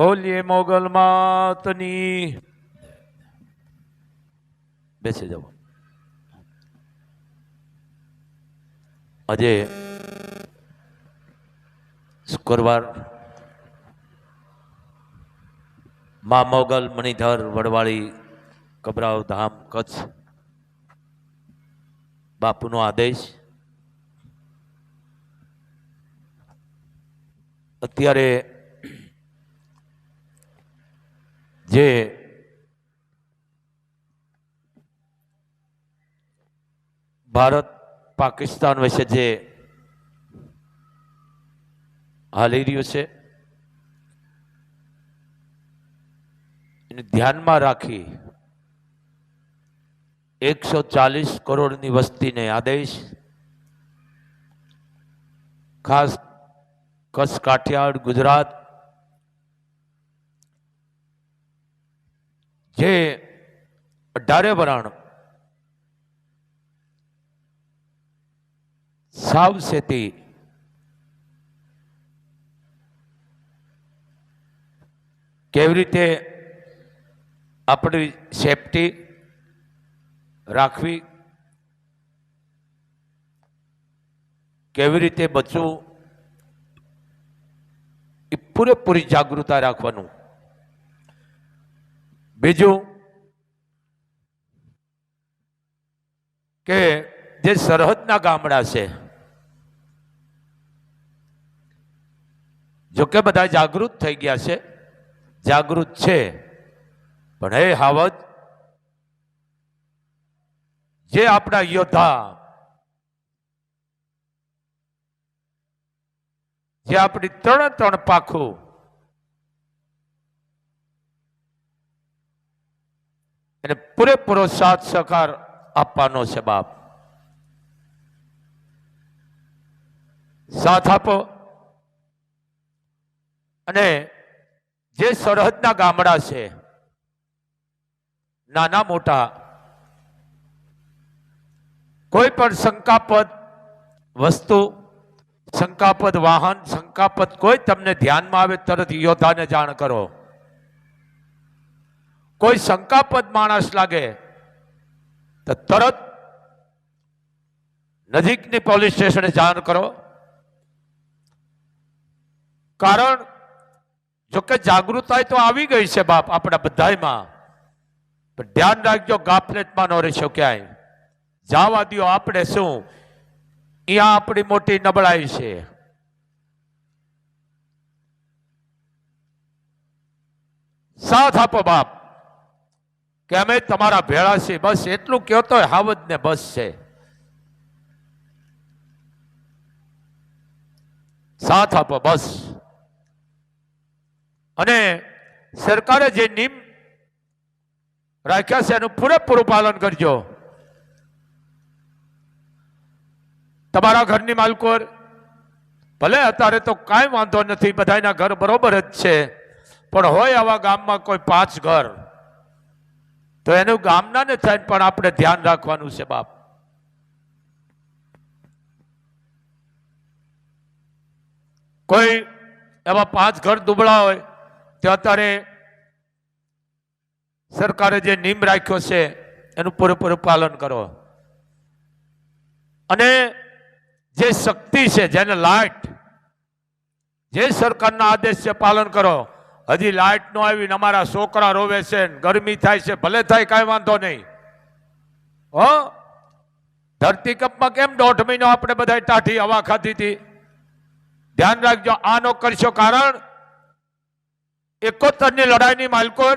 બોલીએ મોગલ માતની. બેસી જાઓ આજે શુક્રવાર મા મોગલ મણિધર વડવાળી કબરાવ ધામ કચ્છ બાપુનો આદેશ. અત્યારે જે ભારત પાકિસ્તાન વિશે જે હાલી રહ્યું છે, એને ધ્યાનમાં રાખી એકસો ચાલીસ કરોડની વસ્તીને આદેશ. ખાસ કચ્છ, કાઠિયાવાડ, ગુજરાત જે અઢારે વરાણ સાવચેતી કેવી રીતે આપણી સેફટી રાખવી, કેવી રીતે બચવું, એ પૂરેપૂરી જાગૃતતા રાખવાનું બીજું કે જે સરહદના ગામડા છે જોકે બધા જાગૃત થઈ ગયા છે, જાગૃત છે, પણ હે હાવજ, જે આપણા યોદ્ધા, જે આપણી ત્રણ ત્રણ પાખું એને પૂરેપૂરો સાથ સહકાર આપવાનો છે બાપ. સાથ આપો. અને જે સરહદના ગામડા છે, નાના મોટા, કોઈ પણ શંકાપદ વસ્તુ, શંકાપદ વાહન, શંકાપદ કોઈ તમને ધ્યાનમાં આવે તરત યોદ્ધાને જાણ કરો. કોઈ શંકાપદ માણસ લાગે, તો તરત નજીકની પોલીસ સ્ટેશને જાણ કરો. કારણ, જો કે જાગૃતતા તો આવી ગઈ છે બાપ આપણા બધામાં પણ ધ્યાન રાખજો ગાફલેટમાં ન રહેશો ક્યાંય જવા દો આપણે શું? અહીંયા આપણી મોટી નબળાઈ છે. સાથ આપો બાપ. કે અમે તમારા ભેળા છીએ. બસ એટલું કહેતો હોય હાવજ ને બસ છે. સાથ આપો, બસ. અને સરકારે જે નિયમ રાખ્યા છે એનું પૂરેપૂરું પાલન કરજો. તમારા ઘરની માલકોર ભલે અત્યારે તો કાંઈ વાંધો નથી, બધાના ઘર બરોબર જ છે. પણ હોય આવા ગામમાં કોઈ પાંચ ઘર. તો એનું ગામના ને થાય પણ આપણે ધ્યાન રાખવાનું છે બાપ. કોઈ એવા પાંચ ઘર દુબળા હોય, તે અત્યારે સરકારે જે નિયમ રાખ્યો છે, એનું પૂરેપૂરું પાલન કરો. અને જે શક્તિ છે, જેને લાઇટ, જે સરકારના આદેશ છે, પાલન કરો. હજી લાઇટ નો આવીને અમારા છોકરા રોવે છે ગરમી થાય છે, ભલે થાય કાંઈ વાંધો નહીં. હો? ધરતીકપમાં કેમ દોઢ મહિનો આપણે બધા ટાઢી હવા ખાધી હતી? ધ્યાન રાખજો, આ નો કરશો કારણ એકોતરની લડાઈની માલકોર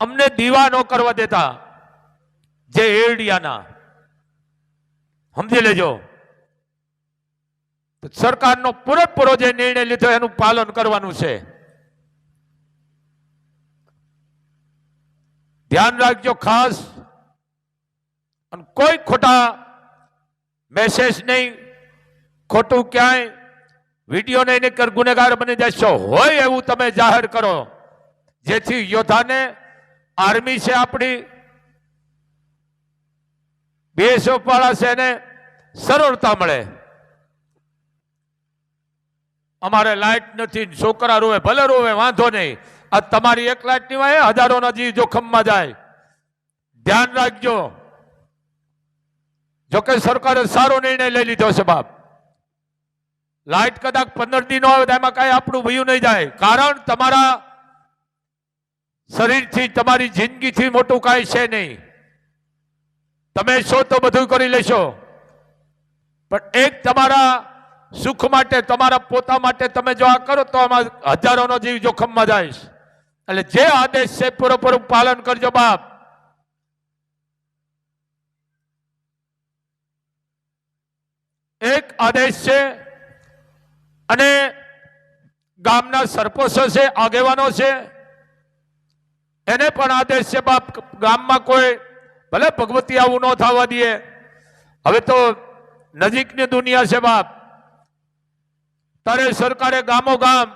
અમને દીવા ન કરવા દેતા, જે એરડિયાના. સમજી લેજો. સરકારનો પૂરેપૂરો જે નિર્ણય લીધો એનું પાલન કરવાનું છે. ધ્યાન રાખજો ખાસ. અને કોઈ ખોટા મેસેજ નહીં. ખોટું ક્યાંય વીડિયો નહીં કર ગુનેગાર બની જશો. હોય એવું તમે જાહેર કરો. જેથી યોદ્ધાને આર્મી છે આપણી. બીએસએફ વાળા છે એને સરળતા મળે. અમારે લાઇટ નથી, છોકરા રોવે, ભલે રોવે, વાંધો નહીં. આ તમારી એક લાઇટની વાય હજારોના જીવ જોખમમાં જાય. ધ્યાન રાખજો. જોકે સરકારે સારો નિર્ણય લઈ લીધો છે બાપ. લાઇટ કદાચ પંદર દિન આવે તો એમાં કાંઈ આપણું ભયું નહીં જાય. કારણ તમારા શરીરથી, તમારી જિંદગીથી મોટું કાંઈ છે નહીં. તમે છો તો બધું કરી લેશો. પણ એક તમારા સુખ માટે, તમારા પોતા માટે તમે જો આ કરો તો આમાં હજારોનો જીવ જોખમમાં જાય એટલે જે આદેશ છે પૂરેપૂરું પાલન કરજો બાપ. એક આદેશ છે અને ગામના સરપંચો છે, આગેવાનો છે. એને પણ આદેશ છે બાપ, ગામમાં કોઈ ભલે ભગવતી આવું ન થવા દે. હવે તો નજીકની દુનિયા છે બાપ. તારે સરકારે ગામો ગામ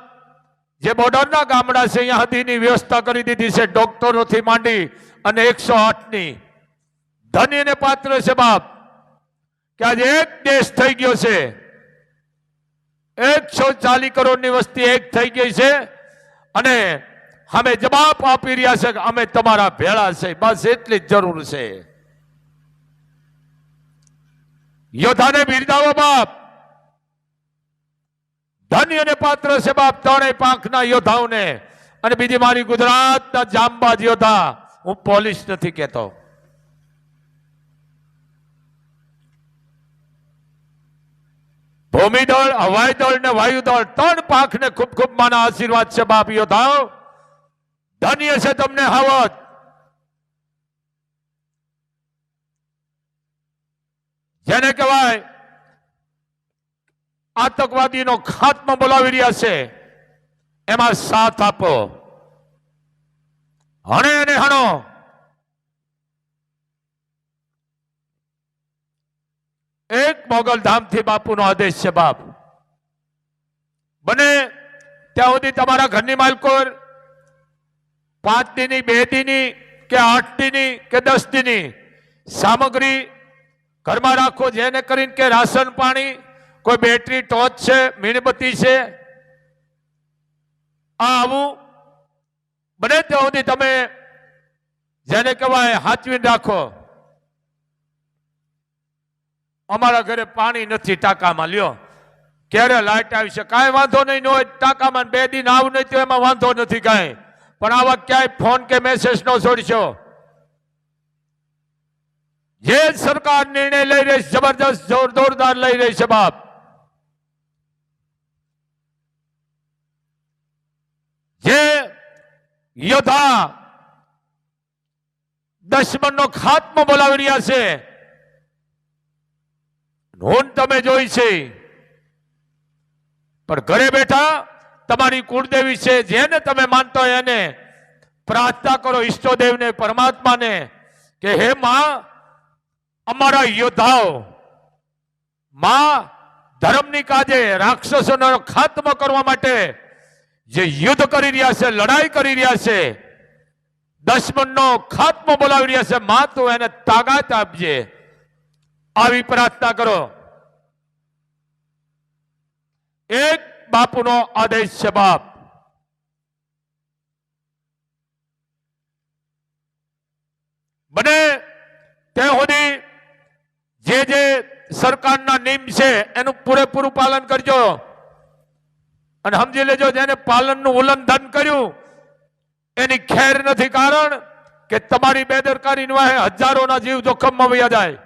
જે બોર્ડરના ગામડા છે, અહીંયા હદીની વ્યવસ્થા કરી દીધી છે, ડોક્ટરોથી માંડી અને એકસો આઠની. ધન્યને પાત્ર છે બાપ, કે આજે એક દેશ થઈ ગયો છે. એકસો ચાલીસ કરોડની વસ્તી એક થઈ ગઈ છે, અને અમે જવાબ આપી રહ્યા છે કે અમે તમારા ભેળા છે, બસ એટલી જ જરૂર છે. યોદ્ધાને બિરદાવો બાપ. ધન્ય અને પાત્ર છે બાપ, ત્રણેય પાંખના યોદ્ધાઓને. અને બીજી મારી ગુજરાતના જામબાજ યોદ્ધા. હું પોલીસ નથી કહેતો. ભૂમિદળ હવાઈ દળ ને વાયુદળ ત્રણ પાંખ ને ખૂબ ખૂબ માના આશીર્વાદ છે બાપ યોદ્ધાઓ. ધન્ય છે તમને હાવત જેને કહેવાય આતંકવાદીનો ખાત્મો બોલાવી રહ્યા છે. એમાં સાથ આપો. હણે અને હણો. એક મોગલધામથી બાપુનો આદેશ છે, બાપ. બને ત્યાં સુધી તમારા ઘરની માલકોર પાંચ દીની, બે દીની કે આઠ દીની કે દસ દીની સામગ્રી ઘરમાં રાખો, જેને કરીને કે રાશન, પાણી કોઈ બેટરી ટોચ છે, મીણબત્તી છે, આ આવું બને ત્યાં સુધી તમે જેને કહેવાય હાચવીને રાખો. અમારા ઘરે પાણી નથી ટાંકામાં, લ્યો. ક્યારે લાઇટ આવી છે? કાંઈ વાંધો નહીં હોય ટાંકામાં બે દિન આવું નહીં તો એમાં વાંધો નથી કાંઈ. પણ આવા ક્યાંય ફોન કે મેસેજ ન છોડશો. જે સરકાર નિર્ણય લઈ રહી છે જબરદસ્ત જોર જોરદાર લઈ રહી છે બાપ જે યોદ્ધા દશમનનો ખાત્મો બોલાવી રહ્યા છે. નોંધ તમે જોઈ છે. પણ ઘરે બેઠા તમારી કુળદેવી છે, જેને તમે માનતો હોય એને પ્રાર્થના કરો ઈષ્ટદેવને, પરમાત્માને, કે હે માં, અમારા યોદ્ધાઓ, માં ધર્મની કાજે રાક્ષસોનો ખાત્મો કરવા માટે જે યુદ્ધ કરી રહ્યા છે, લડાઈ કરી રહ્યા છે દશમનનો ખાત્મો બોલાવી રહ્યા છે, મા, તું એને તાકાત આપજે. આવી પ્રાર્થના કરો. એક બાપુનો આદેશ છે, બાપ, બને તે સુધી જે જે સરકારના નિયમ છે, એનું પૂરેપૂરું પાલન કરજો. અને સમજી લેજો, જેને પાલનનું ઉલ્લંઘન કર્યું, એની ખેર નથી કારણ કે તમારી બેદરકારી વાહે હજારોના જીવ જોખમમાં વયા જાય.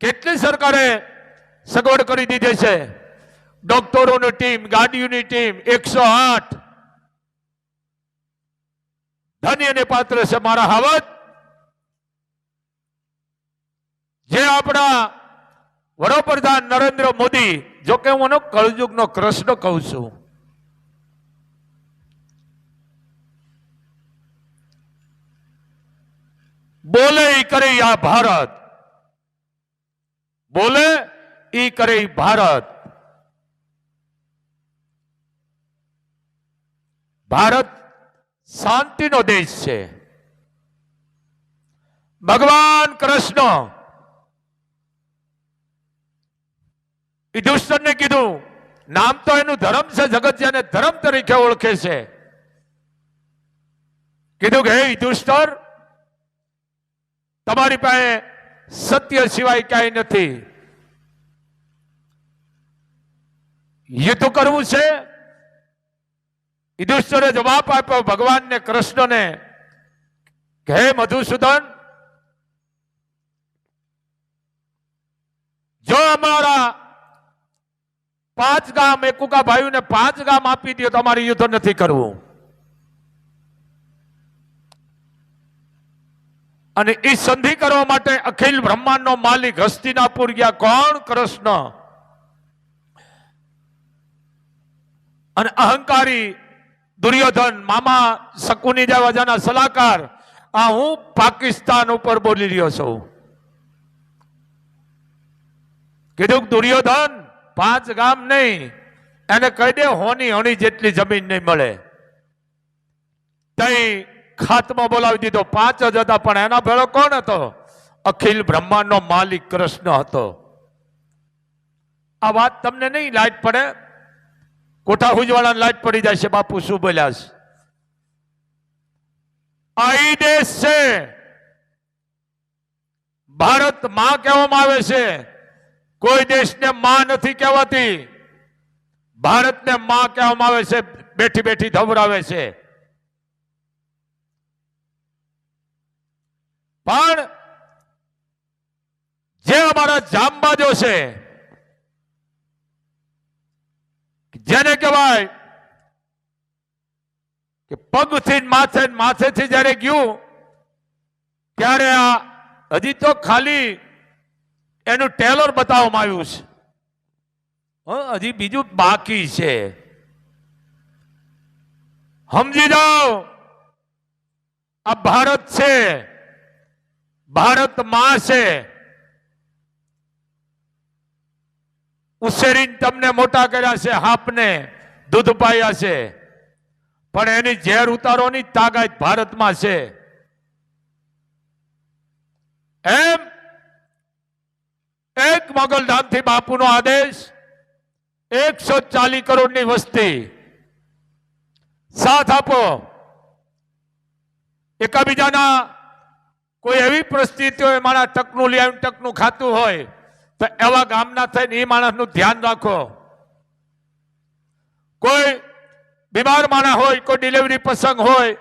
કેટલી સરકારે સગવડ કરી દીધી છે? ડોક્ટરોની ટીમ, ગાડીઓની ટીમ, એકસો આઠ. ધન્યને પાત્ર છે મારા હાવત. જે આપણા વડાપ્રધાન નરેન્દ્ર મોદી, જો હું એનો કળયુગનો કૃષ્ણ કહું છું. બોલે કરે આ ભારત. બોલે ઈ કરે ભારત. ભારત શાંતિનો દેશ છે. ભગવાન કૃષ્ણ યુધિષ્ઠરને કીધું, નામ તો એનું ધર્મ છે જગત જેને ધર્મ તરીકે ઓળખે છે. કીધું કે, હે યુધિષ્ઠર તમારી પાસે સત્ય સિવાય ક્યાંય નથી. યુદ્ધ કરવું છે? યુધિષ્ઠરે જવાબ આપ્યો ભગવાનને, કૃષ્ણને, કે હે મધુસૂદન, જો અમારા પાંચ ગામ એකුકા ભાઈઓને પાંચ ગામ આપી દો તમારે યુદ્ધ નથી કરવું. અને એ સંધિ કરવા માટે અખિલ બ્રહ્માંડનો માલિક હસ્તિનાપુર ગયા. કોણ? કૃષ્ણ. અને અહંકારી દુર્યોધન, મામા શકુની જેવા સલાહકાર, આ હું પાકિસ્તાન ઉપર બોલી રહ્યો છું. કીધું દુર્યોધન પાંચ ગામ નહીં. એને કહી દે, હોની હણી જેટલી જમીન નહીં મળે. તઈ ખાતમાં બોલાવી દીધો. પાંચ જ હતા, પણ એના ભેળો કોણ હતો? અખિલ બ્રહ્માંડનો માલિક કૃષ્ણ હતો. આ વાત તમને નહીં લાઈટ પડે? કોઠા હુજવાળા લાઈટ પડી જાય છે? બાપુ, શું બોલ્યા છે? આઈ દેશ. છે ભારતમાં કહેવામાં આવે છે કોઈ દેશને માં નથી કહેવાતી. ભારતને માં કહેવામાં આવે છે, બેઠી બેઠી ધવરાવે છે. પણ જે અમારા જામબાજો છે, જેને કહેવાય કે પગથી માથે માથેથી જ્યારે ગયું, ત્યારે આ હજી તો ખાલી એનું ટેલર બતાવવામાં આવ્યું છે. હજી બીજું બાકી છે. સમજી જાઓ, આ ભારત છે, ભારતમાં છે. ઉછેરીને તમને મોટા કર્યા છે, હાપને દૂધ પાયા છે. પણ એની ઝેર ઉતારોની તાકાત ભારતમાં છે. એમ એક મોગલધામથી બાપુનો આદેશ એકસો ચાલીસ કરોડની વસ્તી. સાથ આપો. એકાબીજાના કોઈ એવી પરિસ્થિતિ હોય મારા ટકનું લઈ ટકનું ખાતું હોય, તો એવા ગામના થઈને એ માણસનું ધ્યાન રાખો. કોઈ બીમાર માણસ હોય, કોઈ ડિલિવરી પ્રસંગ હોય,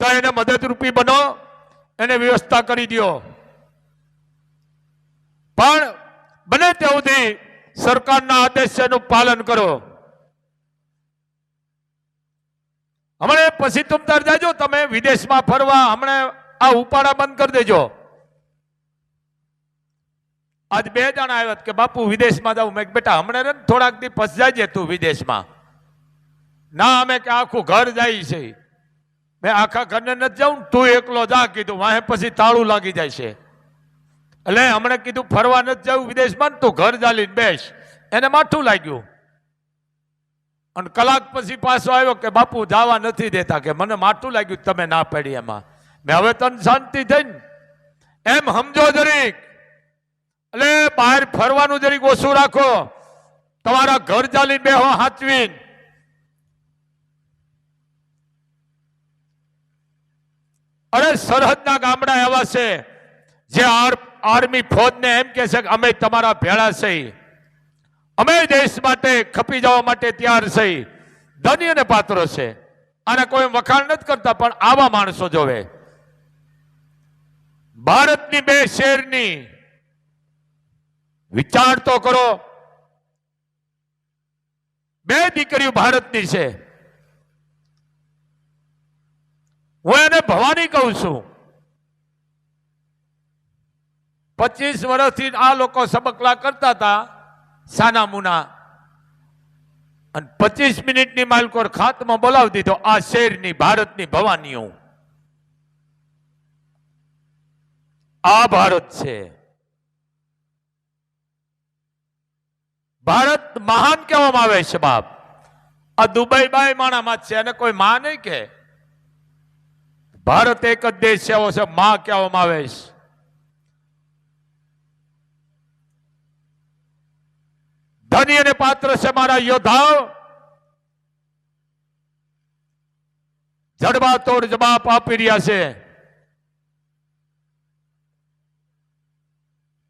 તો એને મદદરૂપી બનો, એને વ્યવસ્થા કરી દો પણ બને ત્યાં સુધી સરકારના આદેશનું પાલન કરો. હમણાં પછી તમતાર જાજો, તમે વિદેશમાં ફરવા હમણાં આ ઉપાડા બંધ કરી દેજો. આજ બે જણા આવ્યા કે, બાપુ, વિદેશમાં જાવ મેં બેટા, હમણાં રે થોડાક દી પછી જાય તું વિદેશમાં. ના, અમે કે આખું ઘર જાય છે. મેં આખા ઘરને નથી જાઉં તું એકલો જા, કીધું. વાહે પછી તાળું લાગી જાય છે. એટલે હમણાં કીધું ફરવા નથી જવું વિદેશમાં તું ઘર ચાલીને બેસ. એને માઠું લાગ્યું. અને કલાક પછી પાછો આવ્યો કે, બાપુ, જવા નથી દેતા કે, મને માઠું લાગ્યું તમે ના પડી એમાં. મેં હવે તને શાંતિ થઈ ને એમ સમજો જરીક. એટલે બહાર ફરવાનું જરીક ઓછું રાખો. તમારા ઘર ચાલીને બેહો હાચવીને. અરે, સરહદના ગામડા એવા છે, જે આર- આર્મી ફોજને એમ કે છે કે અમે તમારા ભેળા છીએ. અમે દેશ માટે ખપી જવા માટે તૈયાર ધન્ય અને પાત્ર છે. આને કોઈ વખાણ નથી કરતા, પણ આવા માણસો જોવે. ભારતની બે શેરની વિચાર તો કરો. બે દીકરીઓ ભારતની છે. હું એને ભવાની કહું છું. પચીસ વર્ષથી આ લોકો સબકલા કરતા હતા, સાના મુના. અને પચીસ મિનિટની માલકોર ખાતમાં બોલાવી દીધો, આ શેરની ભારતની ભવાનીઓ. આ ભારત છે. ભારત મહાન કહેવામાં આવે છે, બાપ. આ દુબઈ બાય માણામાં છે અને કોઈ માં નહીં કે ભારત એક જ દેશ છે, એવો છે, માં કહેવામાં આવે છે. ધન્ય અને પાત્ર છે મારા યોદ્ધાઓ. જડબા તોડ જવાબ આપી રહ્યા છે.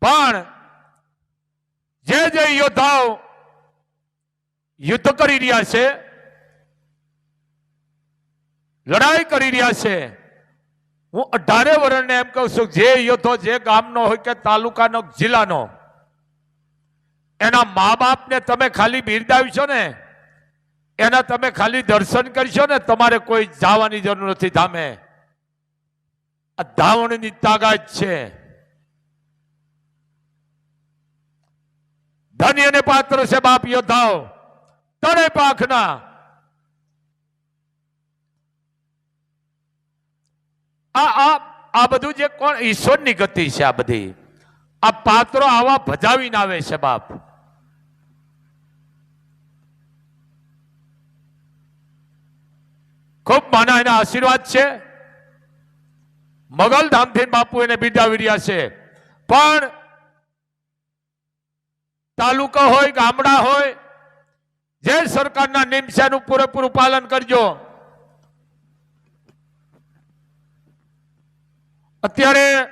પણ જે જે યોદ્ધાઓ યુદ્ધ કરી રહ્યા છે, લડાઈ કરી રહ્યા છે, હું અઢારે વર્ષને એમ કહું છું, જે યોદ્ધો જે ગામનો હોય કે તાલુકાનો, જિલ્લાનો એના મા બાપને તમે ખાલી બિરદાવશો ને, એના તમે ખાલી દર્શન કરશો ને, તમારે કોઈ જવાની જરૂર નથી ધામે. આ ધાવણની તાકાત છે. ધન્ય અને પાત્ર છે બાપ યોદ્ધાઓ. તણે પાખના. આ આ આ બધું જે કોણ, ઈશ્વરની ગતિ છે આ બધી. આ પાત્રો આવા ભજાવીને આવે છે બાપ. ખૂબ માના એના આશીર્વાદ છે. મગલધામથી બાપુ એને બિરદાવી રહ્યા છે. પણ તાલુકા હોય, ગામડા હોય, જે સરકારના નિયમ છે એનું પૂરેપૂરું પાલન કરજો. અત્યારે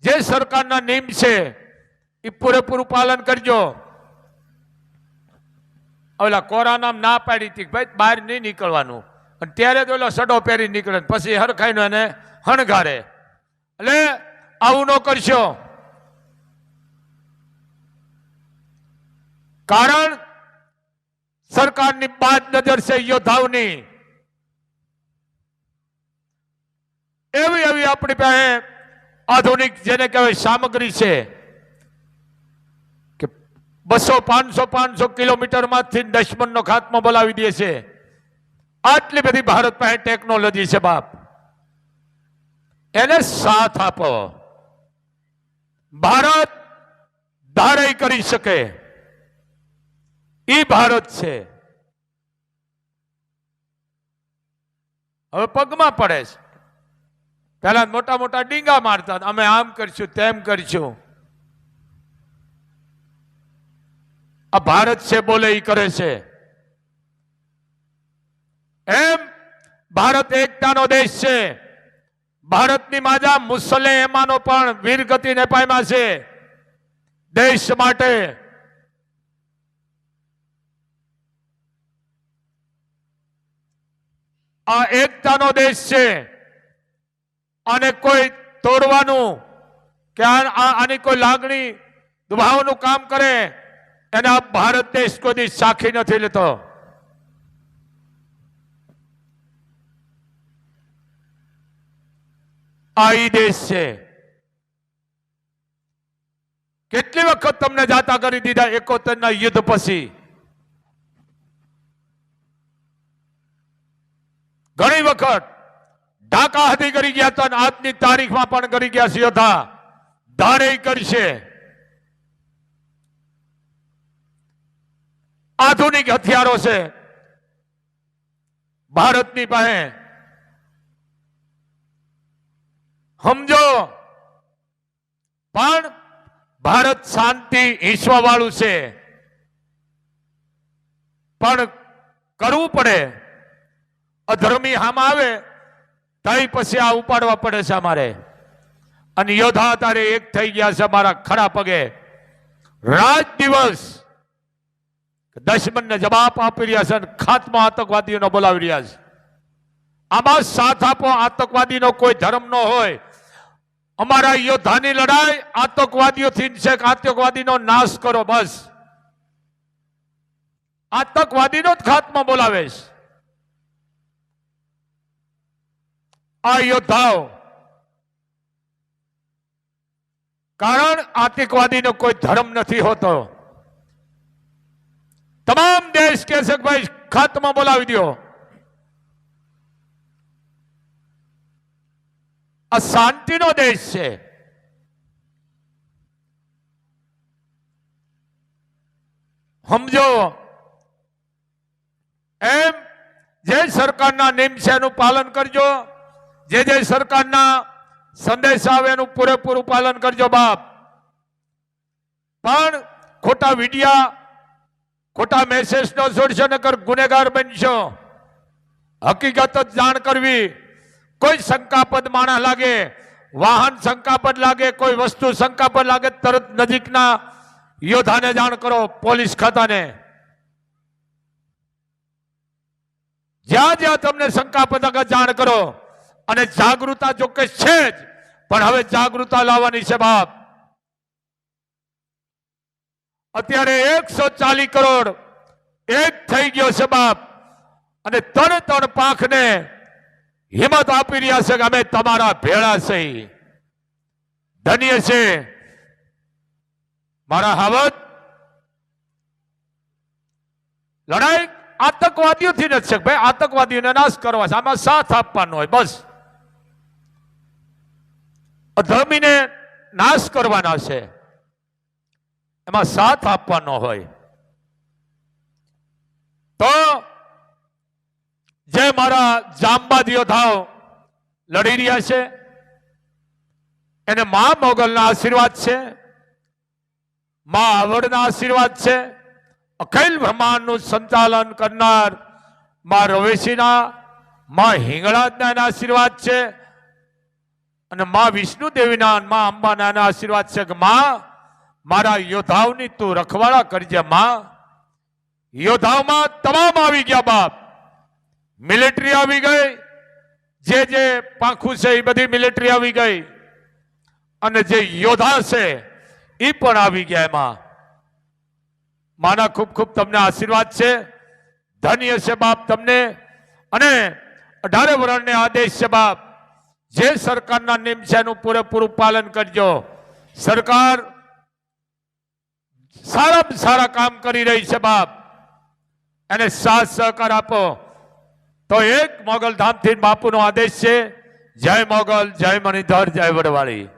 જે સરકારના નિયમ છે, એ પૂરેપૂરું પાલન કરજો. ઓલા કોરાનામ ના પાડી હતી ભાઈ બહાર નહીં નીકળવાનું. અને ત્યારે તો ઓલો સડો પહેરી નીકળે પછી હરખાઈનો એને હણગારે. એટલે આવું ન કરશો. કારણ સરકારની બાદ નજર છે યોદ્ધાઓની. એવી એવી આપણી પાસે આધુનિક જેને કહેવાય સામગ્રી છે. બસો પાંચસો પાંચસો કિલોમીટરમાંથી દશમનનો ખાત્મો બોલાવી દે છે. આટલી બધી ભારત પાસે ટેકનોલોજી છે બાપ. એને સાથ આપો. ભારત ધારાઈ કરી શકે. ઈ ભારત છે. હવે પગમાં પડે છે. પેલા મોટા મોટા ડીંગા મારતા અમે આમ કરશું તેમ કરશું. આ ભારત છે બોલે એ કરે છે. એમ ભારત એકતાનો દેશ છે. ભારતની માજા મુસલે એમાનો પણ વીરગતિ પામ્યા છે. દેશ માટે આ એકતાનો દેશ છે. અને કોઈ તોડવાનું કે આની કોઈ લાગણી દુભાવનું કામ કરે એને ભારત દેશ કોઈ સાખી નથી લેતો. આ કેટલી વખત તમને જાતા કરી દીધા એકોતેર ના યુદ્ધ પછી? ઘણી વખત ઢાકા હતી કરી ગયા હતા આજની તારીખમાં પણ કરી ગયા છે યોદ્ધા ધારે કરશે આધુનિક હથિયારો છે. ભારતની પાસે સમજો, પણ ભારત શાંતિ ઈચ્છવા વાળું છે. પણ કરવું પડે. અધર્મી હામ આવે, તઈ પછી આ ઉપાડવા પડે છે અમારે. અને યોદ્ધા તારે એક થઈ ગયા છે અમારા ખરા પગે. રાત દિવસ દશમનને જવાબ આપી રહ્યા છે અને ખાતમાં આતંકવાદીઓને બોલાવી રહ્યા છે. આમાં સાથ આપો, આતંકવાદીનો કોઈ ધર્મ ન હોય. અમારા યોદ્ધાની લડાઈ આતંકવાદીઓથી છે કે આતંકવાદીનો નાશ કરો બસ. આતંકવાદીનો જ ખાતમાં બોલાવે છે. આ યોદ્ધાઓ. કારણ આતંકવાદીનો કોઈ ધર્મ નથી હોતો. તમામ દેશ કે છે કે ભાઈ, ખાતમા બોલાવી દો આ શાંતિનો દેશ છે. સમજો, એમ જે સરકારના નિયમ છે એનું પાલન કરજો, જે જે સરકારના સંદેશ આવે એનું પૂરેપૂરું પાલન કરજો બાપ. પણ ખોટા વિડિયા ખોટા મેસેજ નો છોડશો નકર ગુનેગાર બનશો. હકીકત જ જાણ કરવી. કોઈ શંકાપદ માણસ લાગે, વાહન શંકાપદ લાગે, કોઈ વસ્તુ શંકાપદ લાગે, તરત નજીકના યોદ્ધાને જાણ કરો, પોલીસ ખાતાને. જ્યાં જ્યાં તમને શંકાપદ જાણ કરો, અને જાગૃતતા ચોક્કસ છે જ, પણ હવે જાગૃતતા લાવવાની છે બાપ. અત્યારે એકસો ચાલીસ કરોડ એક થઈ ગયો છે બાપ. અને ત્રણ ત્રણ પાંખને હિંમત આપી રહ્યા છે કે અમે તમારા ભેળા છે ધન્ય છે. મારા હાવત, લડાઈ આતંકવાદીઓથી નથી શકે ભાઈ, આતંકવાદીઓને નાશ કરવા છે. આમાં સાથ આપવાનો હોય, બસ. અધર્મીને નાશ કરવાના છે. એમાં સાથ આપવાનો હોય. તો જે મારા જામબાદ યોદ્ધાઓ લડી રહ્યા છે, એને મા મોગલના આશીર્વાદ છે, મા આવડના આશીર્વાદ છે, અખિલ બ્રહ્માંડનું સંચાલન કરનાર મા રવેશીના, મા હિંગળાજના એના આશીર્વાદ છે, અને મા વિષ્ણુ દેવીના મા અંબાના એના આશીર્વાદ છે કે મા મારા યોદ્ધાઓની તું રખવાડા કરજે, માં. યોદ્ધાઓમાં તમામ આવી ગયા બાપ. મિલિટરી આવી ગઈ. જે જે પાંખું છે એ બધી મિલિટરી આવી ગઈ. અને જે યોદ્ધા છે એ પણ આવી ગયા એમાં. માના ખૂબ ખૂબ તમને આશીર્વાદ છે. ધન્ય છે બાપ તમને. અને અઢારે વરણને આદેશ છે બાપ. જે સરકારના નિયમ છે એનું પૂરેપૂરું પાલન કરજો. સરકાર સારામાં સારા કામ કરી રહી છે બાપ. એને સાથ સહકાર આપો. તો એક મોગલ ધામથી બાપુનો આદેશ છે, જય મોગલ, જય મણિધર, જય વડવાળી.